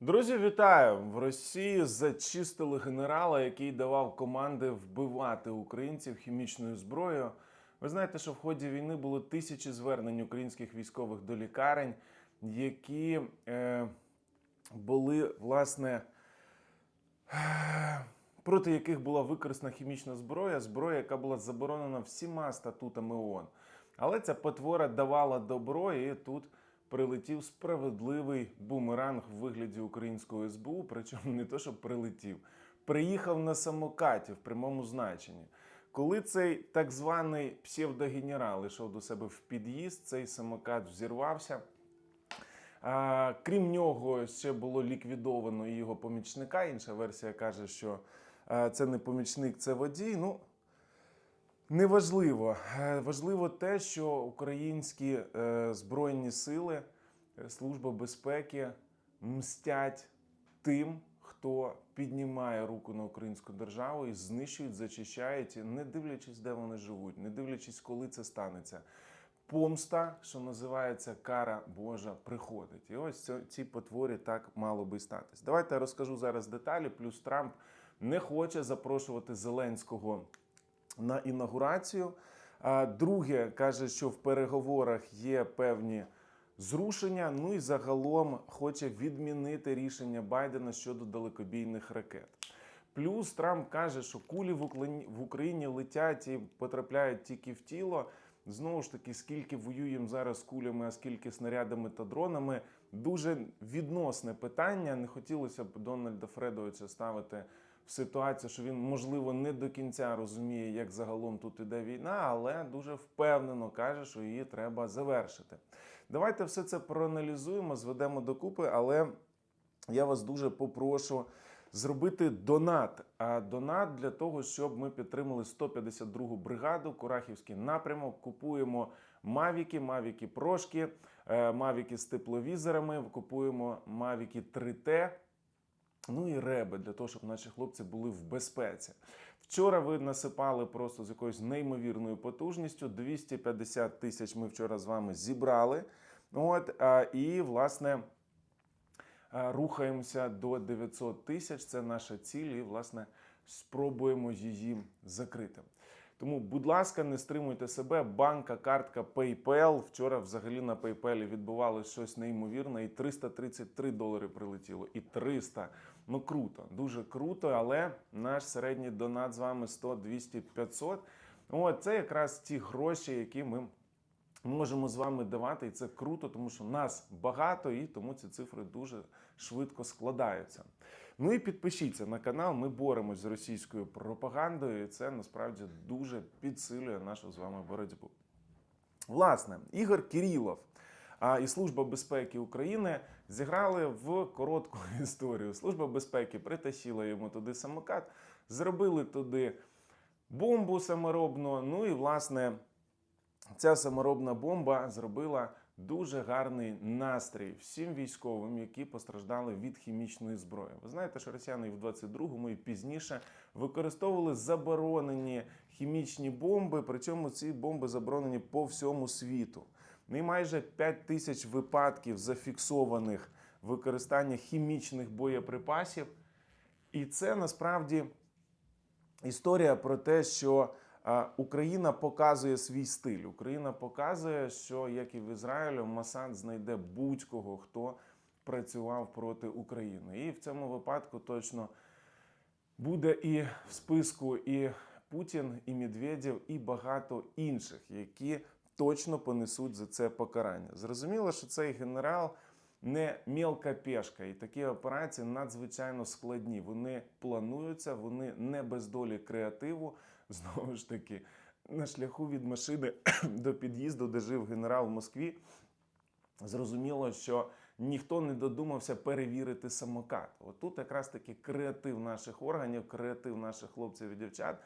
Друзі, вітаю! В Росії зачистили генерала, який давав команди вбивати українців хімічною зброєю. Ви знаєте, що в ході війни було тисячі звернень українських військових до лікарень, які е, були власне проти яких була використана хімічна зброя, зброя, яка була заборонена всіма статутами ООН. Але ця потвора давала добро, і тут прилетів справедливий бумеранг в вигляді українського СБУ. Причому не то, що прилетів, приїхав на самокаті в прямому значенні. Коли цей так званий псевдогенерал йшов до себе в під'їзд, цей самокат взірвався. А, крім нього, ще було ліквідовано його помічника. Інша версія каже, що це не помічник, це водій. Ну, неважливо. Е, Важливо те, що українські е, збройні сили, е, Служба безпеки мстять тим, хто піднімає руку на українську державу і знищують, зачищають, не дивлячись, де вони живуть, не дивлячись, коли це станеться помста, що називається кара Божа, приходить. І ось ці- потворі так мало би статись. Давайте я розкажу зараз деталі. Плюс Трамп не хоче запрошувати Зеленського на інаугурацію. Друге каже, що в переговорах є певні зрушення. Ну і загалом хоче відмінити рішення Байдена щодо далекобійних ракет. Плюс Трамп каже, що кулі в Україні летять і потрапляють тільки в тіло. Знову ж таки, скільки воюємо зараз кулями, а скільки снарядами та дронами, дуже відносне питання. Не хотілося б Дональда Фредовича ставити в ситуацію, що він, можливо, не до кінця розуміє, як загалом тут іде війна, але дуже впевнено каже, що її треба завершити. Давайте все це проаналізуємо, зведемо докупи, але я вас дуже попрошу зробити донат. А донат для того, щоб ми підтримали 152-гу бригаду, Курахівський напрямок. Купуємо мавіки, мавіки прошки, е, мавіки з тепловізорами, купуємо мавіки 3T. Ну і реби для того, щоб наші хлопці були в безпеці. Вчора ви насипали просто з якоюсь неймовірною потужністю. 250 тисяч ми вчора з вами зібрали. От, і, власне, рухаємося до 900 тисяч. Це наша ціль, і, власне, спробуємо її закрити. Тому, будь ласка, не стримуйте себе. Банка, картка PayPal. Вчора взагалі на PayPal відбувалося щось неймовірне, і 333 долари прилетіло, і 300. Ну круто, дуже круто. Але наш середній донат з вами 100, 200, 500. От це якраз ті гроші, які ми можемо з вами давати, і це круто, тому що нас багато, і тому ці цифри дуже швидко складаються. Ну і підпишіться на канал. Ми боремось з російською пропагандою, і це насправді дуже підсилює нашу з вами боротьбу. Власне, Ігор Кірілов а, і Служба безпеки України зіграли в коротку історію. Служба безпеки притащила йому туди самокат, зробили туди бомбу саморобну. Ну і власне ця саморобна бомба зробила дуже гарний настрій всім військовим, які постраждали від хімічної зброї. Ви знаєте, що росіяни в 22-му і пізніше використовували заборонені хімічні бомби. Причому ці бомби заборонені по всьому світу. І майже 5 тисяч випадків зафіксованих використання хімічних боєприпасів. І це насправді історія про те, що Україна показує свій стиль. Україна показує, що як і в Ізраїлі, Масад знайде будь-кого, хто працював проти України. І в цьому випадку точно буде і в списку і Путін, і Медведєв, і багато інших, які точно понесуть за це покарання. Зрозуміло, що цей генерал не мілка пешка, і такі операції надзвичайно складні. Вони плануються, вони не без долі креативу. Знову ж таки, на шляху від машини до під'їзду, де жив генерал в Москві. Зрозуміло, що ніхто не додумався перевірити самокат. От тут якраз таки креатив наших органів, креатив наших хлопців і дівчат.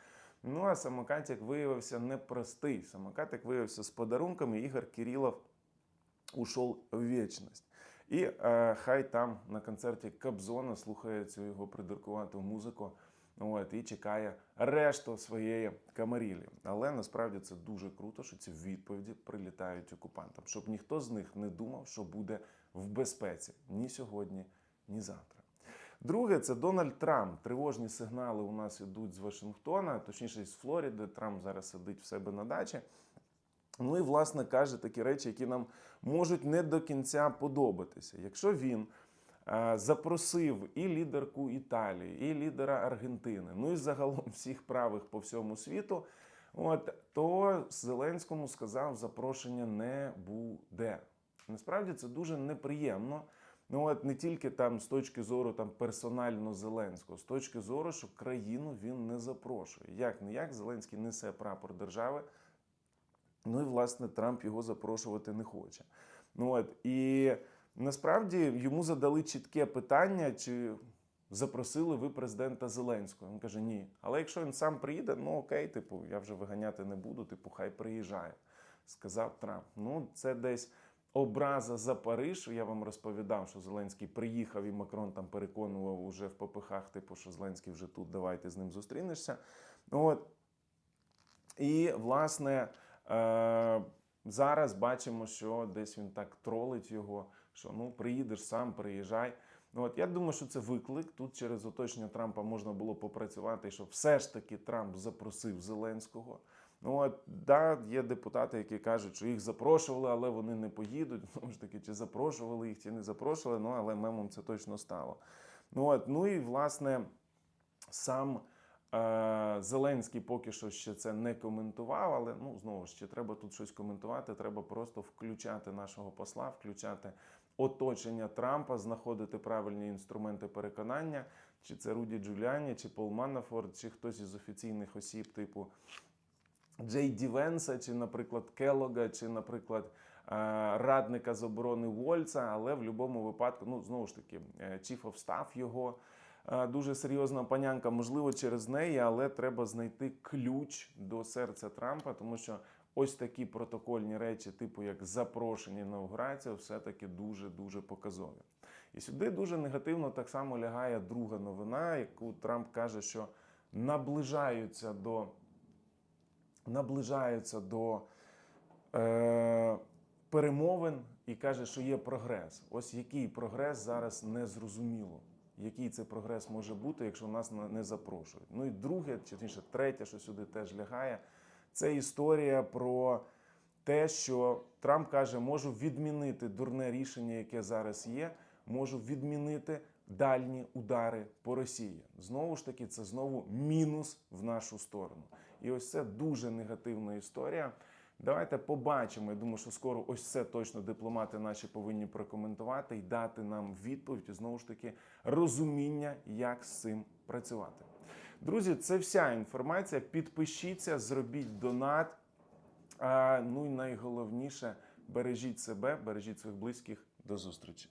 Ну а самокатик виявився непростий. Самокатик виявився з подарунками. Ігор Кирилов ушов в вічність. І е, хай там на концерті Кобзона слухає цю його придуркувату музику. От, і чекає решту своєї камарілі. Але насправді це дуже круто, що ці відповіді прилітають окупантам, щоб ніхто з них не думав, що буде в безпеці ні сьогодні, ні завтра. Друге, це Дональд Трамп. Тривожні сигнали у нас ідуть з Вашингтона, точніше з Флориди. Трамп зараз сидить в себе на дачі. Ну і власне каже такі речі, які нам можуть не до кінця подобатися. Якщо він е, запросив і лідерку Італії, і лідера Аргентини, ну і загалом всіх правих по всьому світу, от то Зеленському сказав, запрошення не буде. Насправді це дуже неприємно. Ну от не тільки там з точки зору там персонально Зеленського, з точки зору, що країну він не запрошує. Як не як Зеленський несе прапор держави. Ну і власне Трамп його запрошувати не хоче. Ну от і насправді йому задали чітке питання, чи запросили ви президента Зеленського. Він каже: ні. Але якщо він сам приїде, ну окей, типу, я вже виганяти не буду, типу, хай приїжджає. Сказав Трамп. Ну, це десь образа за Париж. Я вам розповідав, що Зеленський приїхав і Макрон там переконував уже в попихах, типу, що Зеленський вже тут, давайте з ним зустрінешся. От. І, власне, е, зараз бачимо, що десь він так тролить його, що ну приїдеш сам, приїжджай. От я думаю, що це виклик. Тут через оточення Трампа можна було попрацювати, щоб все ж таки Трамп запросив Зеленського. Ну от да, є депутати, які кажуть, що їх запрошували, але вони не поїдуть. Знову ж таки, чи запрошували їх, чи не запрошували. Ну але мемом це точно стало. Ну от, ну і власне сам. Е, Зеленський поки що ще це не коментував, але ну знову ж чи треба тут щось коментувати. Треба просто включати нашого посла, включати оточення Трампа, знаходити правильні інструменти переконання, чи це Руді Джуліані, чи Пол Манафорд, чи хтось із офіційних осіб, типу Джей Ді Венса, чи, наприклад, Келлога, чи, наприклад, е, радника з оборони Вольца, але в будь-якому випадку, ну знову ж таки, е, Chief of Staff його е, дуже серйозна панянка, можливо, через неї, але треба знайти ключ до серця Трампа, тому що ось такі протокольні речі, типу як запрошення інаугурація, все-таки дуже дуже показові. І сюди дуже негативно так само лягає друга новина, яку Трамп каже, що наближаються до наближаються до е, перемовин і каже, що є прогрес. Ось який прогрес зараз не зрозуміло. Який це прогрес може бути, якщо нас не запрошують? Ну і друге, чи точніше, третє, що сюди теж лягає, це історія про те, що Трамп каже, можу відмінити дурне рішення, яке зараз є, можу відмінити дальні удари по Росії. Знову ж таки, це знову мінус в нашу сторону. І ось це дуже негативна історія. Давайте побачимо. Я думаю, що скоро ось це точно дипломати наші повинні прокоментувати і дати нам відповідь і знову ж таки розуміння, як з цим працювати. Друзі, це вся інформація. Підпишіться, зробіть донат. А, ну і найголовніше бережіть себе, бережіть своїх близьких. До зустрічі.